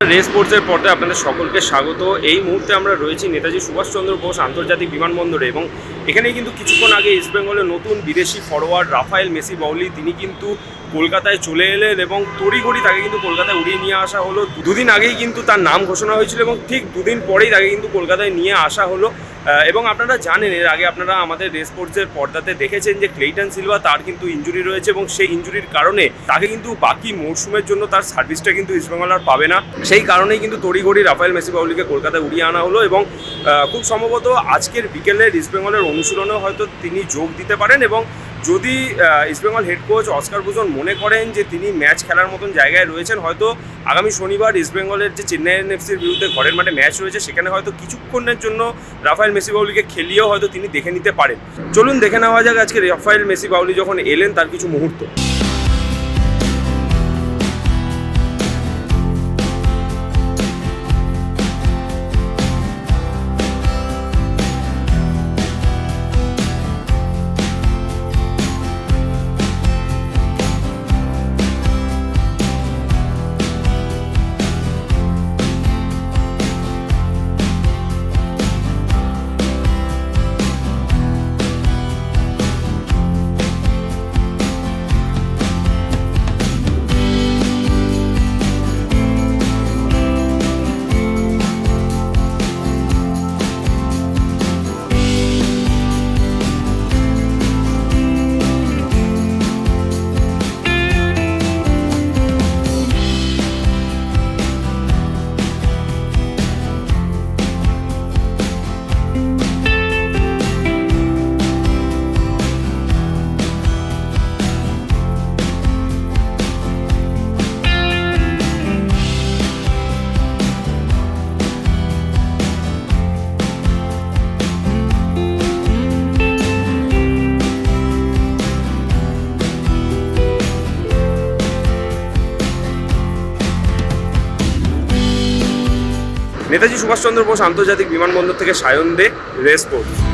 Race স্পোর্টসের পর্দায় আপনাদের সকলকে স্বাগত। এই মুহূর্তে আমরা রয়েছি নেতাজি সুভাষচন্দ্র বোস আন্তর্জাতিক বিমানবন্দরে এবং এখানেই কিন্তু কিছুক্ষণ আগে ইস্টবেঙ্গলের নতুন বিদেশি ফরোয়ার্ড রাফায়েল মেসি বাউলি, তিনি কিন্তু কলকাতায় চলে এলেন এবং তড়িঘড়ি তাকে কিন্তু কলকাতায় উড়িয়ে নিয়ে আসা হলো। দুদিন আগেই কিন্তু তার নাম ঘোষণা হয়েছিল এবং ঠিক দুদিন পরেই তাকে কিন্তু কলকাতায় নিয়ে আসা হলো। এবং আপনারা জানেন, এর আগে আপনারা আমাদের রেসপোর্টসের পর্দাতে দেখেছেন যে ক্লেইটন সিলভা তার কিন্তু ইঞ্জুরি রয়েছে এবং সেই ইঞ্জুরির কারণে তাকে কিন্তু বাকি মৌসুমের জন্য তার সার্ভিসটা কিন্তু ইস্টবেঙ্গল আর পাবে না। সেই কারণেই কিন্তু তড়িঘড়ি রাফায়েল মেসি বাউলিকে কলকাতায় উড়িয়ে আনা হলো এবং খুব সম্ভবত আজকের বিকেলে ইস্টবেঙ্গলের অনুশীলনেও হয়তো তিনি যোগ দিতে পারেন এবং যদি ইস্টবেঙ্গল হেড কোচ অস্কার ভূষণ মনে করেন যে তিনি ম্যাচ খেলার মতন জায়গায় রয়েছেন, হয়তো আগামী শনিবার ইস্টবেঙ্গলের যে চেন্নাই এনএফসির বিরুদ্ধে ঘরের মাঠে ম্যাচ রয়েছে, সেখানে হয়তো কিছুক্ষণের জন্য রাফায়েল মেসি বাউলিকে খেলিয়েও হয়তো তিনি দেখে নিতে পারেন। চলুন দেখে নেওয়া যাক আজকে রাফায়েল মেসি বাউলি যখন এলেন, তার কিছু মুহূর্ত। নেতাজি সুভাষচন্দ্র বোস আন্তর্জাতিক বিমানবন্দর থেকে সায়ন দে রেস স্পোর্টস